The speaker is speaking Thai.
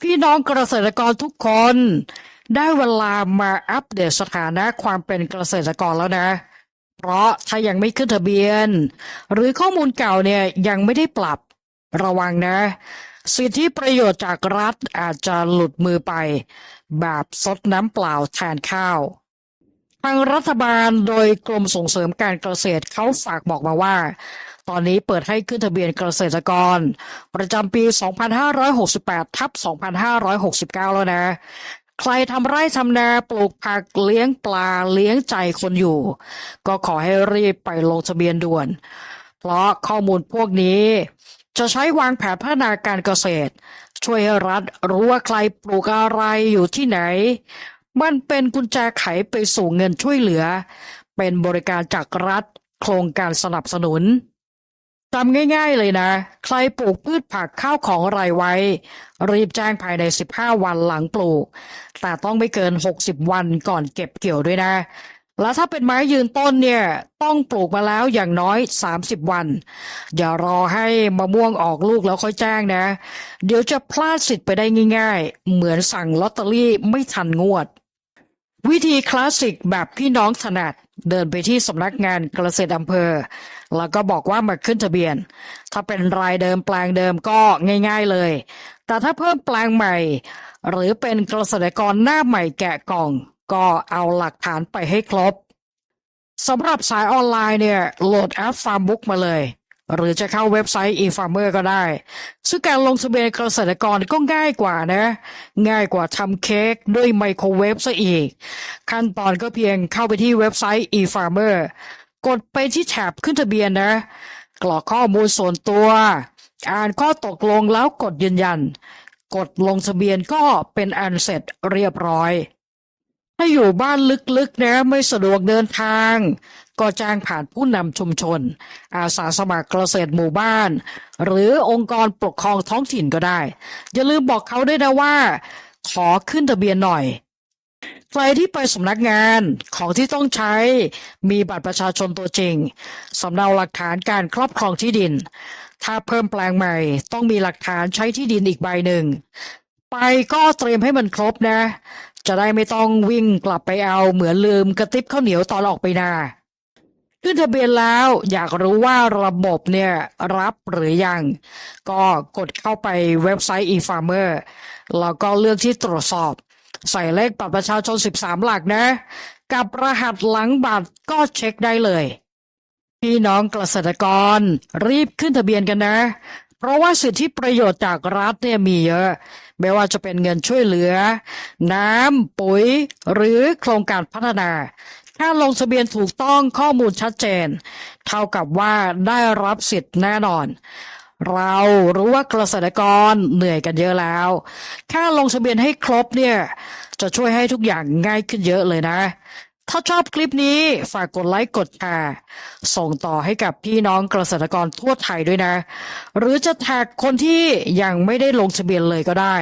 พี่น้องเกษตรกรทุกคน ได้เวลามาอัปเดตสถานะความเป็นเกษตรกรแล้วนะ เพราะถ้ายังไม่ขึ้นทะเบียน หรือข้อมูลเก่าเนี่ยยังไม่ได้ปรับระวังนะ สิทธิประโยชน์จากรัฐอาจจะหลุดมือไป แบบซดน้ำเปล่าแทนข้าวทางรัฐบาลโดยกรมส่งเสริมการเกษตรเขาฝากบอกมาว่า ตอนนี้เปิดให้ขึ้นทะเบียนเกษตรกร ประจำปี 2568 ทับ 2569 แล้วนะ ใครทำไร่ทำนาปลูกผักเลี้ยงปลาเลี้ยงใจคนอยู่ ก็ขอให้รีบไปลงทะเบียนด่วน เพราะข้อมูลพวกนี้จะใช้วางแผนพัฒนาการเกษตร ช่วยให้รัฐรู้ว่าใครปลูกอะไรอยู่ที่ไหน มันเป็นกุญแจไขไปสู่เงินช่วยเหลือ เป็นบริการจากรัฐ โครงการสนับสนุน จำง่ายๆเลยนะ ใครปลูกพืชผักข้าวของอะไรไว้ รีบแจ้งภายใน 15 วันหลังปลูก แต่ต้องไม่เกิน 60 วันก่อนเก็บเกี่ยวด้วยนะ แล้วถ้าเป็นไม้ยืนต้นเนี่ย ต้องปลูกมาแล้วอย่างน้อย 30 วัน อย่ารอให้มะม่วงออกลูกแล้วค่อยแจ้งนะ เดี๋ยวจะพลาดสิทธิ์ไปได้ง่ายๆ เหมือนสั่งลอตเตอรี่ไม่ทันงวด วิธีคลาสสิกแบบพี่น้องถนัดเดินไปที่สำนักงานเกษตรอำเภอ แล้วก็บอกว่ามาขึ้นทะเบียน ถ้าเป็นรายเดิมแปลงเดิมก็ง่าย ๆเลย แต่ถ้าเพิ่มแปลงใหม่ หรือเป็นเกษตรกรหน้าใหม่แกะกล่อง ก็เอาหลักฐานไปให้ครบสำหรับสายออนไลน์เนี่ยโหลดแอป Farmbook มาเลย หรือจะเข้าเว็บไซต์ eFarmer ก็ได้ ซึ่งการลงทะเบียนเกษตรกรก็ง่ายกว่านะ ง่ายกว่าทำเค้กด้วยไมโครเวฟซะอีก ขั้นตอนก็เพียงเข้าไปที่เว็บไซต์ eFarmer กดไปที่แท็บขึ้นทะเบียนนะ กรอกข้อมูลส่วนตัว อ่านข้อตกลงแล้วกดยืนยัน กดลงทะเบียนก็เป็นอันเสร็จเรียบร้อย ถ้าอยู่บ้านลึกๆนะไม่สะดวกเดินทาง ก็จ้างผ่านผู้นำชุมชน อาสาสมัครเกษตรหมู่บ้าน หรือองค์กรปกครองท้องถิ่นก็ได้ อย่าลืมบอกเขาด้วยนะว่า ขอขึ้นทะเบียนหน่อย ใครที่ไปสำนักงานของที่ต้องใช้มีบัตรประชาชนตัวจริงสำเนาหลักฐานการครอบครองที่ดิน ถ้าเพิ่มแปลงใหม่ต้องมีหลักฐานใช้ที่ดินอีกใบหนึ่ง ไปก็เตรียมให้มันครบนะ จะได้ไม่ต้องวิ่งกลับไปเอาเหมือนลืมกระติบข้าวเหนียวตอนออกไปนาขึ้นทะเบียนแล้วอยากรู้ว่าระบบเนี่ยรับหรือยัง ก็กดเข้าไปเว็บไซต์ eFarmer แล้วก็เลือกที่ตรวจสอบ ใส่เลขบัตรประชาชน 13 หลักนะ กับรหัสหลังบัตรก็เช็คได้เลย พี่น้องเกษตรกร รีบขึ้นทะเบียนกันนะ เพราะว่าสิทธิประโยชน์จากรัฐเนี่ยมีเยอะ ไม่ว่าจะเป็นเงินช่วยเหลือ น้ำปุ๋ย หรือโครงการพัฒนาถ้าลงทะเบียนถูกต้องข้อมูลชัดเจน เท่ากับว่าได้รับสิทธิ์แน่นอน เรารู้ว่าเกษตรกรเหนื่อยกันเยอะแล้ว แค่ลงทะเบียนให้ครบเนี่ย จะช่วยให้ทุกอย่างง่ายขึ้นเยอะเลยนะ ถ้าชอบคลิปนี้ฝากกดไลค์กดแชร์ส่งต่อให้กับพี่น้องเกษตรกรทั่วไทยด้วยนะ หรือจะแท็กคนที่ยังไม่ได้ลงทะเบียนเลยก็ได้